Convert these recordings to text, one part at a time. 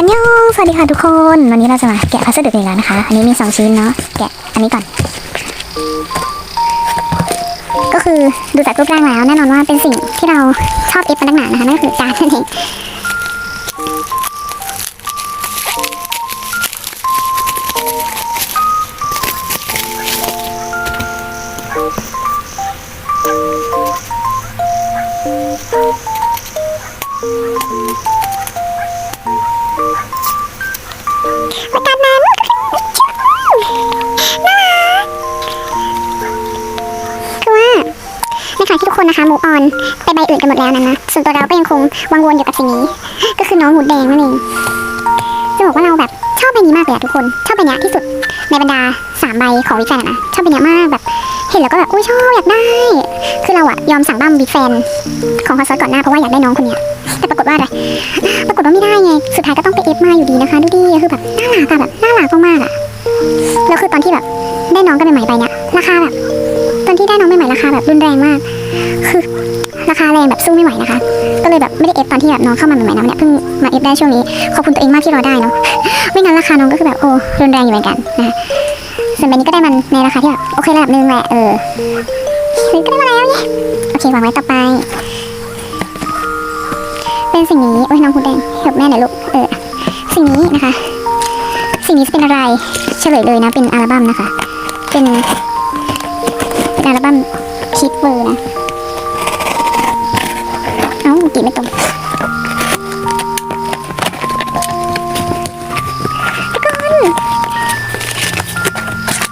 อันยองสวัสดีค่ะทุกคน วันนี้เราจะมาแกะพัสดุอีกแล้วนะคะ อันนี้มีสองชิ้นเนาะ แกะอันนี้ก่อน ก็คือดูจากรูปร่างแล้วแน่นอนว่าเป็นสิ่งที่เราชอบเอฟมาตั้งนานนะคะนั่นก็คือการนั่นเอง ประกาศนั้นน่ารักคือว่าในขณะที่ทุกคนนะคะมูออนไปใบอื่นกันหมดแล้วนั้นนะส่วนตัวเราก็ยังคงวังวนอยู่กับสิ่งนี้ ก็คือน้องหูแดงนั่นเองจะบอกว่าเราแบบชอบใบนี้มากเลยอะทุกคนชอบใบนี้ที่สุดในบรรดาสามใบของวิแฟนะนะชอบใบนี้มากแบบเห็นแล้วก็แบบอุ้ยชอบอยากได้ คือเราอะยอมสั่งบ้มบิ๊กแฟนของคอนเสิร์ตก่อนหน้าเพราะว่าอยากได้น้องคนเนี้ย แต่ปรากฏว่าอะไร ปรากฏว่าไม่ได้ไง สุดท้ายก็ต้องไปเอฟมาอยู่ดีนะคะ ดูดิคือแบบน่ารักอะแบบน่ารักมากๆอะแล้วคือตอนที่แบบได้น้องกันใหม่ๆไปเนี่ยราคาแบบตอนที่ได้น้องใหม่ๆราคาแบบรุนแรงมาก คือราคาแรงแบบสู้ไม่ไหวนะคะ ก็เลยแบบไม่ได้เอฟตอนที่แบบน้องเข้ามาใหม่ๆนะเนี่ยเพิ่งมาเอฟได้ช่วงนี้ ขอบคุณตัวเองมากที่รอได้เนาะ ไม่งั้นราคาน้องก็คือแบบโอ้รุนแรงอยู่เหมือนกันนะส่วนใบนี้ก็ได้มันในราคาที่แบบโอเคระดับหนึ่งแหละเออมันก็ได้มาแล้วเนี่ยโอเควางไว้ต่อไป สิ่งนี้โอ้ยน้องคุณแดงเห็บแม่หน่อยลูกเออสิ่งนี้นะคะ สิ่งนี้จะเป็นอะไรเฉลยเลยนะเป็นอัลบั้มนะคะ เป็นเป็นอัลบั้มคิดเวอร์นะเอ้ากี่ไม่ตรงกคน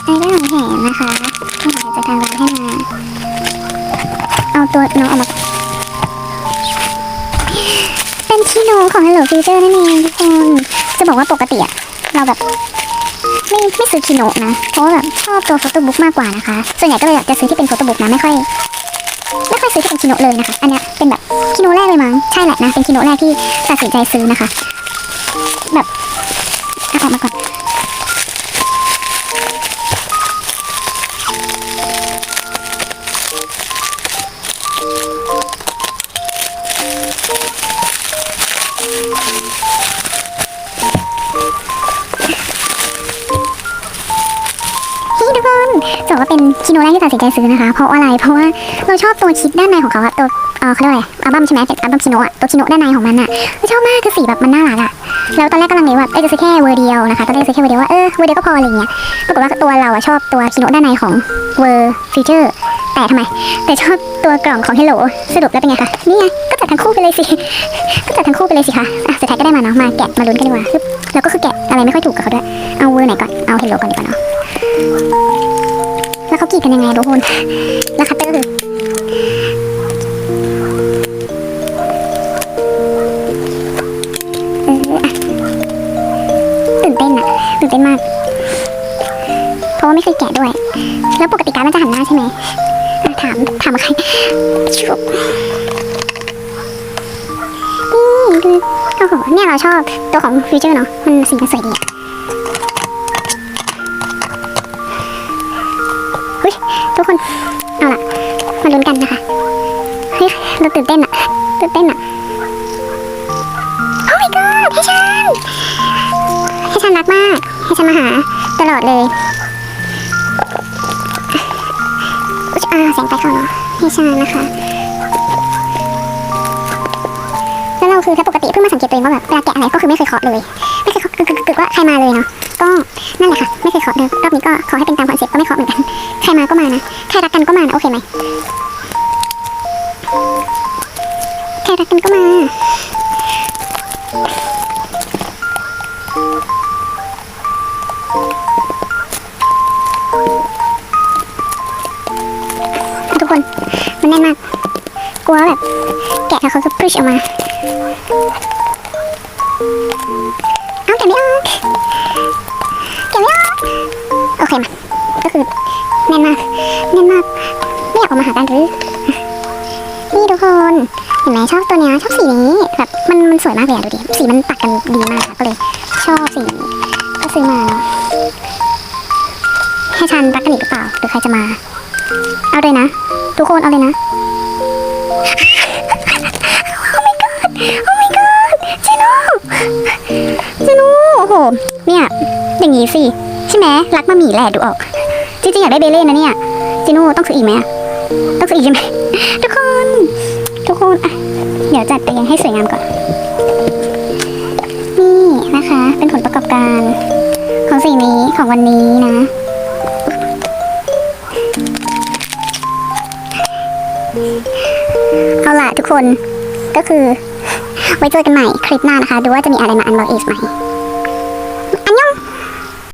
อันนี้ของแถมนะคะแถมจากทางร้านให้มา เอาตัวน้องออกมา เป็นชิโนของ Hello Future นั่นเองทุกคนจะบอกว่าปกติอะเราแบบไม่ไม่ซื้อคิโนะนะเพราะว่าแบบชอบตัวโฟโต้บุ๊กมากกว่านะคะ ส่วนใหญ่ก็เลยอยากจะซื้อที่เป็นโฟโต้บุ๊กนะไม่ค่อยไม่ค่อยซื้อที่เป็นคิโนะเลยนะคะ อันเนี้ยเป็นแบบคิโนะแรกเลยมั้งใช่แหละนะเป็นคิโนะแรกที่ตัดสินใจซื้อนะคะ แบบเอาออกมาก่อน คิโนแรกที่ตัดสินใจซื้อนะคะ เพราะอะไร เพราะว่าเราชอบตัวชิปด้านในของเขาอะตัวเออเขาเรียกอะไรอัลบั้มใช่ไหมเป็นอัลบั้มคิโนะอะตัวคิโนะด้านในของมันอะเราชอบมากคือสีแบบมันน่ารักอะแล้วตอนแรกกำลังเลยว่าเอ้ยจะซื้อแค่เวอร์เดียวนะคะตอนแรกซื้อแค่เวอร์เดียวว่าเออเวอร์เดียวก็พออะไรเงี้ยปรากฏว่าตัวเราอะชอบตัวคิโนะด้านในของเวอร์ฟีเจอร์แต่ทำไม แต่ชอบตัวกล่องของ Hello สรุปแล้วเป็นไงคะนี่ไงก็จัดทั้งคู่ไปเลยสิก็จัดทั้งคู่ไปเลยสิคะอะสุดท้ายก็ได้มาเนาะมาแกะมาลุ้นกันดีกว่าแล้วก็คือแกะอะไรไม่ค่อยถูกกับเขาด้วยเอาเวอร์ไหนก่อนเอา Hello ก่อนดีกว่าเนาะ เขากรีดกันยังไงทุกคนแล้วคัตเตอร์คือตื่นเต้นอะตื่นเต้นมาก เพราะว่าไม่เคยแกะด้วย แล้วปกติการมันจะหันหน้าใช่ไหมถามถามใครชุบนี่ดูโอ้โหเนี่ยเราชอบตัวของฟิวเจอร์เนาะมันสีมันสวยดีอะ ทุกคน เอาล่ะ มาลุ้นกันนะคะ เฮ้ยเราตื่นเต้นอะตื่นเต้นอะโอ้ my god ให้ฉันให้ฉันรักมากให้ฉันมาหาตลอดเลยอุ๊ยอ่าแสงไฟเข้าเนาะให้ฉันนะคะแล้วเราคือถ้าปกติเพิ่งมาสังเกตตัวเองว่าแบบเวลาแกะอะไรก็คือไม่เคยเคาะเลยไม่เคยเคาะกึกกึกว่าใครมาเลยเนาะก็นั่นแหละค่ะ ไม่เคยเคาะเลยรอบนี้ก็ขอให้เป็นตามคอนเซ็ปต์ก็ไม่เคาะเหมือนกัน มาก็มานะใครรักกันก็มานะ โอเคไหมใครรักกันก็มา ทุกคน มันแน่นมาก กลัวแบบ แกะแล้วเขาจะพุชออกมา เอาแกะไม่ออกแกะไม่ออกโอเคมาก็คือแน่นมากแน่นมากไม่อยากออกมาหากันหรือนี่ทุกคนเห็นไหมชอบตัวเนี้ยชอบสีนี้แบบมันมันสวยมากเลยอะดูดิสีมันตัดกันดีมากก็เลย ชอบสีนี้ก็ซื้อมาให้ฉันรักกันอีกหรือเปล่าหรือใครจะมา เอาเลยนะ ทุกคนเอาเลยนะ โอ้ my god โอ้ my god จิโน่เนี่ย อย่างงี้สิ ใช่ไหมรักมาหมีแหละดูออก จริงๆอยากได้เบเล่นะเนี่ยจิโน่ต้องซื้ออีกไหมต้องซื้ออีกใช่ไหมทุกคน ทุกคนอะเดี๋ยวจัดเตียงให้สวยงามก่อน นี่นะคะ เป็นผลประกอบการ ของสิ่งนี้ของวันนี้นะเอาล่ะทุกคนก็คือ ไว้เจอกันใหม่คลิปหน้านะคะ ดูว่าจะมีอะไรมาอันบ็อกอีกไหม